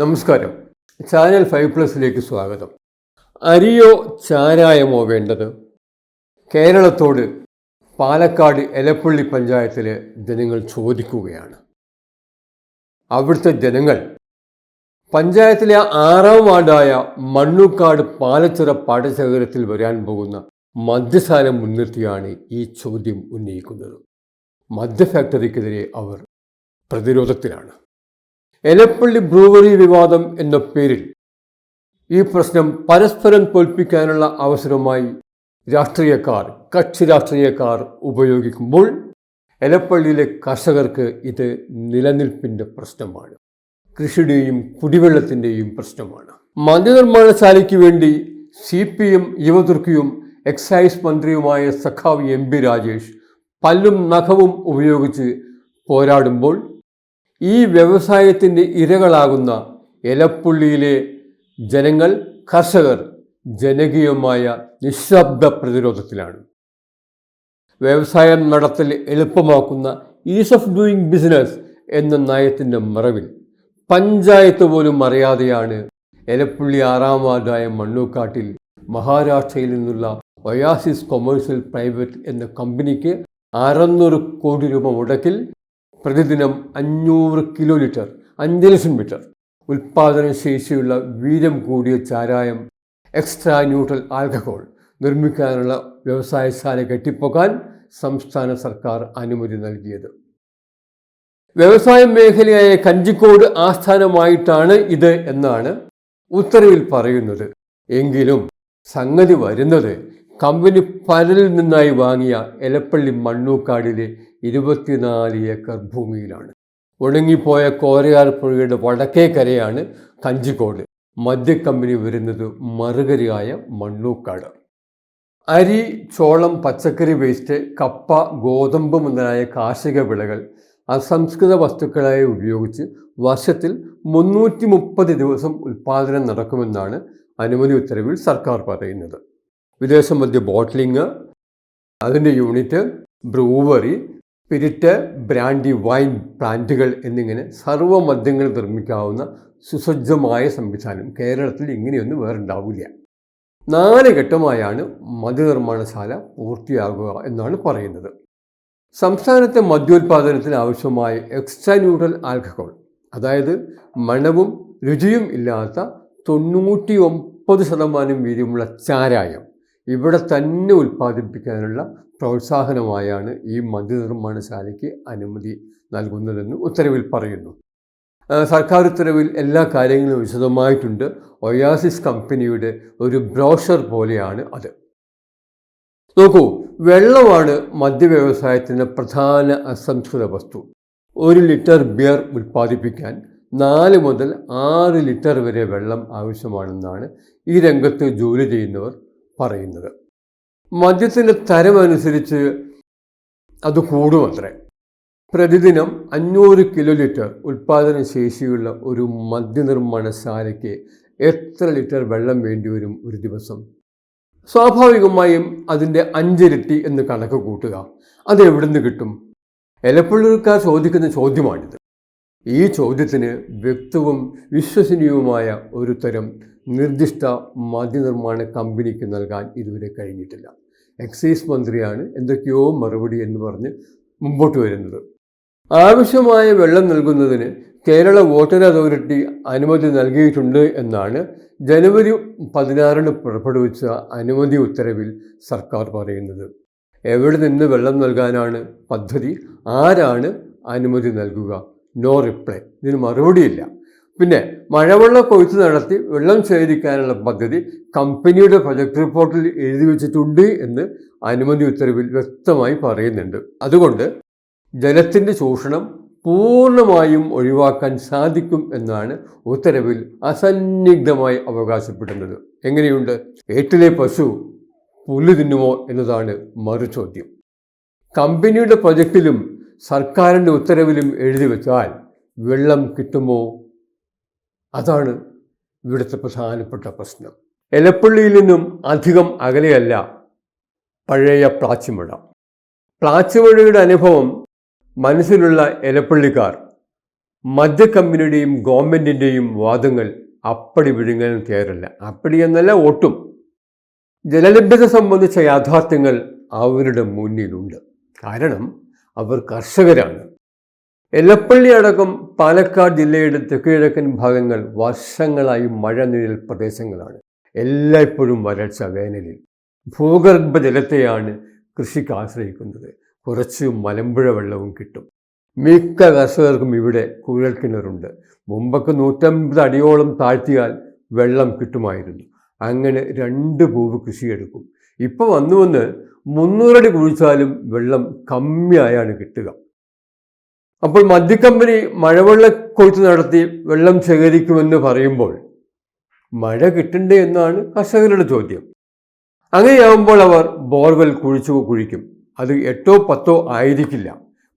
നമസ്കാരം. Channel five പ്ലസിലേക്ക് സ്വാഗതം. അരിയോ ചാരായമോ വേണ്ടത്? കേരളത്തോട് പാലക്കാട് എലപ്പള്ളി പഞ്ചായത്തിലെ ജനങ്ങൾ ചോദിക്കുകയാണ്. അവിടുത്തെ ജനങ്ങൾ പഞ്ചായത്തിലെ ആറാം വാർഡായ മണ്ണുക്കാട് പാലച്ചിറ പാടശേഖരത്തിൽ വരാൻ പോകുന്ന മദ്യസാരം മുൻനിർത്തിയാണ് ഈ ചോദ്യം ഉന്നയിക്കുന്നത്. മദ്യ ഫാക്ടറിക്കെതിരെ അവർ പ്രതിരോധത്തിലാണ്. എലപ്പള്ളി ബ്രൂവറി വിവാദം എന്ന പേരിൽ ഈ പ്രശ്നം പരസ്പരം തോൽപ്പിക്കാനുള്ള അവസരമായി രാഷ്ട്രീയക്കാർ കക്ഷി രാഷ്ട്രീയക്കാർ ഉപയോഗിക്കുമ്പോൾ എലപ്പള്ളിയിലെ കർഷകർക്ക് ഇത് നിലനിൽപ്പിന്റെ പ്രശ്നമാണ്. കൃഷിയുടെയും കുടിവെള്ളത്തിന്റെയും പ്രശ്നമാണ്. മദ്യനിർമ്മാണശാലയ്ക്ക് വേണ്ടി സി പി എം യുവതുർക്കിയും എക്സൈസ് മന്ത്രിയുമായ സഖാവ് എം പി രാജേഷ് പല്ലും നഖവും ഉപയോഗിച്ച് പോരാടുമ്പോൾ ഈ വ്യവസായത്തിന്റെ ഇരകളാകുന്ന എലപ്പുള്ളിയിലെ ജനങ്ങൾ കർഷകർ ജനകീയമായ നിശബ്ദ പ്രതിരോധത്തിലാണ്. വ്യവസായം നടത്തൽ എളുപ്പമാക്കുന്ന ഈസ് ഓഫ് ഡൂയിങ് ബിസിനസ് എന്ന നയത്തിന്റെ മറവിൽ പഞ്ചായത്ത് പോലും അറിയാതെയാണ് എലപ്പുള്ളി ആറാം വാർഡായ മണ്ണൂക്കാട്ടിൽ മഹാരാഷ്ട്രയിൽ നിന്നുള്ള ഒയാസിസ് കൊമേഴ്സ്യൽ പ്രൈവറ്റ് എന്ന കമ്പനിക്ക് അറുന്നൂറ് കോടി രൂപ മുടക്കിൽ പ്രതിദിനം അഞ്ഞൂറ് കിലോ ലിറ്റർ അഞ്ച് ലക്ഷം ലിറ്റർ ഉൽപാദന ശേഷിയുള്ള വീര്യം കൂടിയ ചാരായം എക്സ്ട്രാ ന്യൂട്രൽ ആൽക്കഹോൾ നിർമ്മിക്കാനുള്ള വ്യവസായശാല കെട്ടിപ്പോക്കാൻ സംസ്ഥാന സർക്കാർ അനുമതി നൽകിയത്. വ്യവസായ മേഖലയായ കഞ്ചിക്കോട് ആസ്ഥാനമായിട്ടാണ് ഇത് എന്നാണ് ഉത്തരവിൽ പറയുന്നത്. എങ്കിലും സംഗതി വരുന്നത് കമ്പനി പരലിൽ നിന്നായി വാങ്ങിയ എലപ്പള്ളി മണ്ണൂക്കാടിലെ ഇരുപത്തിനാല് ഏക്കർ ഭൂമിയിലാണ്. ഉണങ്ങിപ്പോയ കോരയാർ പുഴയുടെ വടക്കേ കരയാണ് കഞ്ചിക്കോട്. മദ്യക്കമ്പനി വരുന്നത് മറുകരയായ മണ്ണൂക്കാട്. അരി ചോളം പച്ചക്കറി വേസ്റ്റ് കപ്പ ഗോതമ്പ് മുതലായ കാർഷിക വിളകൾ അസംസ്കൃത വസ്തുക്കളായി ഉപയോഗിച്ച് വർഷത്തിൽ മുന്നൂറ്റി മുപ്പത് ദിവസം ഉൽപ്പാദനം നടക്കുമെന്നാണ് അനുമതി ഉത്തരവിൽ സർക്കാർ പറയുന്നത്. വിദേശ മദ്യ ബോട്ട്ലിങ് അതിന്റെ unit brewery spirit brandy wine പ്ലാന്റുകൾ എന്നിങ്ങനെ സർവ മദ്യങ്ങൾ നിർമ്മിക്കാവുന്ന സുസജ്ജമായ സംവിധാനം കേരളത്തിൽ ഇങ്ങനെയൊന്നും വേറെ ഉണ്ടാവില്ല. നാല് ഘട്ടമായാണ് മദ്യനിർമ്മാണശാല പൂർത്തിയാകുക എന്നാണ് പറയുന്നത്. സംസ്ഥാനത്തെ മദ്യോത്പാദനത്തിന് ആവശ്യമായ എക്സ്ട്രാ ന്യൂട്രൽ ആൽക്കഹോൾ അതായത് മണവും രുചിയും ഇല്ലാത്ത തൊണ്ണൂറ്റി ഒമ്പത് ശതമാനം വീര്യമുള്ള ചാരായം ഇവിടെ തന്നെ ഉൽപ്പാദിപ്പിക്കാനുള്ള പ്രോത്സാഹനമായാണ് ഈ മദ്യനിർമ്മാണശാലയ്ക്ക് അനുമതി നൽകുന്നതെന്ന് ഉത്തരവിൽ പറയുന്നു. സർക്കാർ ഉത്തരവിൽ എല്ലാ കാര്യങ്ങളും വിശദമായിട്ടുണ്ട്. ഒയാസിസ് കമ്പനിയുടെ ഒരു ബ്രോഷർ പോലെയാണ് അത്. നോക്കൂ വെള്ളമാണ് മദ്യവ്യവസായത്തിന്റെ പ്രധാന അസംസ്കൃത വസ്തു. ഒരു ലിറ്റർ ബിയർ ഉൽപ്പാദിപ്പിക്കാൻ നാല് മുതൽ ആറ് ലിറ്റർ വരെ വെള്ളം ആവശ്യമാണെന്നാണ് ഈ രംഗത്ത് ജോലി ചെയ്യുന്നവർ പറയുന്നത്. മദ്യത്തിന്റെ തരമനുസരിച്ച് അത് കൂടുമത്രേ. പ്രതിദിനം അഞ്ഞൂറ് കിലോ ലിറ്റർ ഉൽപ്പാദന ശേഷിയുള്ള ഒരു മദ്യനിർമ്മാണശാലയ്ക്ക് എത്ര ലിറ്റർ വെള്ളം വേണ്ടിവരും ഒരു ദിവസം? സ്വാഭാവികമായും അതിന്റെ അഞ്ചിരട്ടി എന്ന് കണക്ക് കൂട്ടുക. അത് നിന്ന് കിട്ടും? എലപ്പുള്ളൂർക്കാർ ചോദിക്കുന്ന ചോദ്യമാണിത്. ഈ ചോദ്യത്തിന് വ്യക്തവും വിശ്വസനീയവുമായ ഒരു തരം നിർദ്ദിഷ്ട മദ്യനിർമ്മാണ കമ്പനിക്ക് നൽകാൻ ഇതുവരെ കഴിഞ്ഞിട്ടില്ല. എക്സൈസ് മന്ത്രിയാണ് എന്തൊക്കെയോ മറുപടി എന്ന് പറഞ്ഞ് മുമ്പോട്ട് വരുന്നത്. ആവശ്യമായ വെള്ളം നൽകുന്നതിന് കേരള വാട്ടർ അതോറിറ്റി അനുമതി നൽകിയിട്ടുണ്ട് എന്നാണ് ജനുവരി പതിനാറിന് പുറപ്പെടുവിച്ച അനുമതി ഉത്തരവിൽ സർക്കാർ പറയുന്നത്. എവിടെ നിന്ന് വെള്ളം നൽകാനാണ് പദ്ധതി? ആരാണ് അനുമതി നൽകുക? No reply. ഇതിന് മറുപടിയില്ല. പിന്നെ മഴവെള്ള കൊയ്ത്ത് നടത്തി വെള്ളം ശേഖരിക്കാനുള്ള പദ്ധതി കമ്പനിയുടെ പ്രൊജക്ട് റിപ്പോർട്ടിൽ എഴുതി വെച്ചിട്ടുണ്ട് എന്ന് അനുമതി ഉത്തരവിൽ വ്യക്തമായി പറയുന്നുണ്ട്. അതുകൊണ്ട് ജലത്തിന്റെ ചൂഷണം പൂർണമായും ഒഴിവാക്കാൻ സാധിക്കും എന്നാണ് ഉത്തരവിൽ അസന്നിഗ്ധമായി അവകാശപ്പെടുന്നത്. എങ്ങനെയുണ്ട്? ഏറ്റിലെ പശു പുല്ല് തിന്നുമോ എന്നതാണ് മറുചോദ്യം കമ്പനിയുടെ പ്രൊജക്റ്റിലും സർക്കാരിന്റെ ഉത്തരവിലും എഴുതി വെച്ചാൽ വെള്ളം കിട്ടുമോ അതാണ് ഇവിടുത്തെ പ്രധാനപ്പെട്ട പ്രശ്നം. എലപ്പള്ളിയിൽ നിന്നും അധികം അകലെയല്ല പഴയ പ്ലാച്ചിമഴ പ്ലാച്ചിമഴയുടെ അനുഭവം മനസ്സിലുള്ള എലപ്പള്ളിക്കാർ മദ്യ കമ്പനിയുടെയും ഗവൺമെന്റിന്റെയും വാദങ്ങൾ അപ്പടി വിഴുങ്ങാൻ തയ്യാറല്ല. അപ്പടി എന്നല്ല ഒട്ടും. ജലലഭ്യത സംബന്ധിച്ച യാഥാർത്ഥ്യങ്ങൾ അവരുടെ മുന്നിലുണ്ട്. കാരണം അവർ കർഷകരാണ്. എലപ്പള്ളി അടക്കം പാലക്കാട് ജില്ലയുടെ തെക്കുകിഴക്കൻ ഭാഗങ്ങൾ വർഷങ്ങളായി മഴ നിഴൽ പ്രദേശങ്ങളാണ്. എല്ലായ്പ്പോഴും വരൾച്ച വേനലിൽ. ഭൂഗർഭ ജലത്തെയാണ് കൃഷിക്ക് ആശ്രയിക്കുന്നത്. കുറച്ച് മലമ്പുഴ വെള്ളവും കിട്ടും. മിക്ക കർഷകർക്കും ഇവിടെ കുഴൽക്കിണറുണ്ട്. മുമ്പൊക്കെ നൂറ്റമ്പത് അടിയോളം താഴ്ത്തിയാൽ വെള്ളം കിട്ടുമായിരുന്നു. അങ്ങനെ രണ്ട് പൂവ് കൃഷിയെടുക്കും. ഇപ്പോൾ വന്നു വന്ന് മുന്നൂറടി കുഴിച്ചാലും വെള്ളം കമ്മിയായാണ് കിട്ടുക. അപ്പോൾ മദ്യക്കമ്പനി മഴവെള്ള കൊയ്ത്ത് നടത്തി വെള്ളം ശേഖരിക്കുമെന്ന് പറയുമ്പോൾ മഴ കിട്ടണ്ടേ എന്നാണ് കർഷകരുടെ ചോദ്യം. അങ്ങനെയാവുമ്പോൾ അവർ ബോർവെൽ കുഴിച്ചു കുഴിക്കും. അത് എട്ടോ പത്തോ ആയിരിക്കില്ല.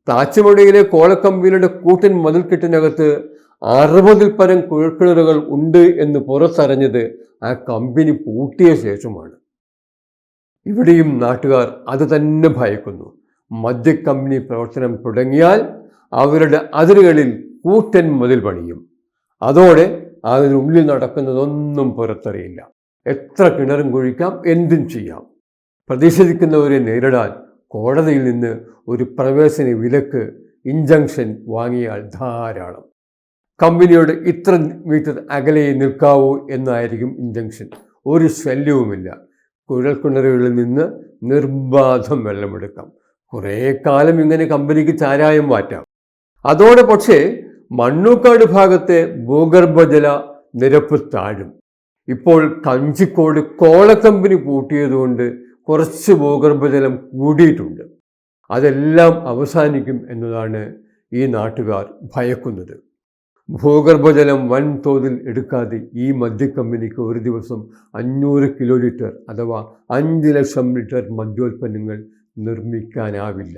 പ്ലാച്ചിമടയിലെ കോളക്കമ്പനിയുടെ കൂട്ടൻ മതിൽക്കെട്ടിനകത്ത് അറുപതിൽ പരം കുഴൽക്കിണറുകൾ ഉണ്ട് എന്ന് പുറത്തറിഞ്ഞത് ആ കമ്പനി പൂട്ടിയ ശേഷമാണ്. ഇവിടെയും നാട്ടുകാർ അത് തന്നെ ഭയക്കുന്നു. മദ്യക്കമ്പനി പ്രവർത്തനം തുടങ്ങിയാൽ അവരുടെ അതിരുകളിൽ കൂറ്റൻ മതിൽ പണിയും. അതോടെ അതിനുള്ളിൽ നടക്കുന്നതൊന്നും പുറത്തറിയില്ല. എത്ര കിണറും കുഴിക്കാം എന്തും ചെയ്യാം. പ്രതിഷേധിക്കുന്നവരെ നേരിടാൻ കോടതിയിൽ നിന്ന് ഒരു പ്രവേശന വിലക്ക് ഇഞ്ചങ്ഷൻ വാങ്ങിയാൽ ധാരാളം. കമ്പനിയോട് ഇത്ര മീറ്റർ അകലെ നിൽക്കാവൂ എന്നായിരിക്കും ഇഞ്ചങ്ഷൻ ഒരു ശല്യവുമില്ല. കുഴൽക്കിണറുകളിൽ നിന്ന് നിർബാധം വെള്ളമെടുക്കാം. കുറേ കാലം ഇങ്ങനെ കമ്പനിക്ക് ചാരായം മാറ്റാം അതോടെ പക്ഷേ മണ്ണൂക്കാട് ഭാഗത്തെ ഭൂഗർഭജല നിരപ്പ് താഴും. ഇപ്പോൾ കഞ്ചിക്കോട് കോളക്കമ്പനി പൂട്ടിയതുകൊണ്ട് കുറച്ച് ഭൂഗർഭജലം കൂടിയിട്ടുണ്ട്. അതെല്ലാം അവസാനിക്കും എന്നതാണ് ഈ നാട്ടുകാർ ഭയക്കുന്നത്. ഭൂഗർഭജലം വൻതോതിൽ എടുക്കാതെ ഈ മദ്യക്കമ്പനിക്ക് ഒരു ദിവസം അഞ്ഞൂറ് കിലോ ലിറ്റർ അഥവാ അഞ്ച് ലക്ഷം ലിറ്റർ മദ്യോൽപ്പന്നങ്ങൾ നിർമ്മിക്കാനാവില്ല.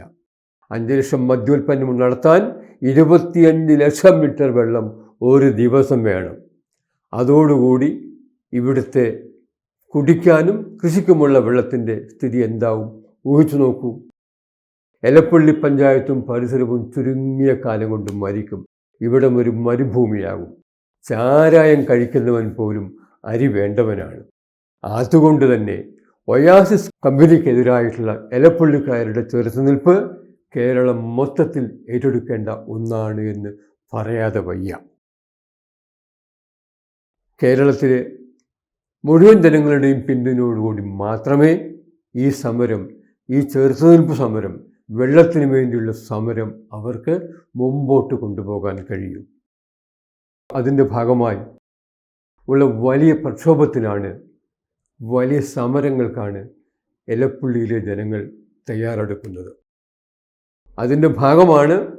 അഞ്ച് ലക്ഷം മദ്യോൽപ്പന്നം നടത്താൻ ഇരുപത്തിയഞ്ച് ലക്ഷം ലിറ്റർ വെള്ളം ഒരു ദിവസം വേണം. അതോടുകൂടി ഇവിടുത്തെ കുടിക്കാനും കൃഷിക്കുമുള്ള വെള്ളത്തിന്റെ സ്ഥിതി എന്താവും? ഊഹിച്ചു നോക്കൂ. എലപ്പള്ളി പഞ്ചായത്തും പരിസരവും ചുരുങ്ങിയ കാലം കൊണ്ട് മരിക്കും. ഇവിടം ഒരു മരുഭൂമിയാകും. ചാരായം കഴിക്കുന്നവൻ പോലും അരി വേണ്ടവനാണ്. അതുകൊണ്ട് തന്നെ ഒയാസിസ് കമ്പനിക്കെതിരായിട്ടുള്ള എലപ്പള്ളിക്കാരുടെ ചെറുത്തുനിൽപ്പ് കേരളം മൊത്തത്തിൽ ഏറ്റെടുക്കേണ്ട ഒന്നാണ് എന്ന് പറയാതെ വയ്യ. കേരളത്തിലെ മുഴുവൻ ജനങ്ങളുടെയും പിന്തുണയോടുകൂടി മാത്രമേ ഈ സമരം ഈ ചെറുത്തുനിൽപ്പ് സമരം വെള്ളത്തിന് വേണ്ടിയുള്ള സമരം അവർക്ക് മുമ്പോട്ട് കൊണ്ടുപോകാൻ കഴിയൂ. അതിന്റെ ഭാഗമായി ഉള്ള വലിയ പ്രക്ഷോഭത്തിനാണ് വലിയ സമരങ്ങൾക്കാണ് എലപ്പുള്ളിയിലെ ജനങ്ങൾ തയ്യാറെടുക്കുന്നത്. അതിന്റെ ഭാഗമാണ്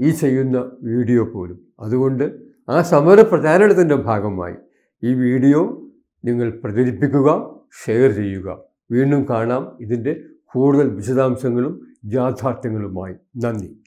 ഈ ചെയ്യുന്ന വീഡിയോ പോലും. അതുകൊണ്ട് ആ സമര പ്രചാരണത്തിന്റെ ഭാഗമായി ഈ വീഡിയോ നിങ്ങൾ പ്രചരിപ്പിക്കുക ഷെയർ ചെയ്യുക. വീണ്ടും കാണാം. ഇതിന്റെ കൂടുതൽ വിശദാംശങ്ങളും യാഥാർത്ഥ്യങ്ങളുമായി. നന്ദി.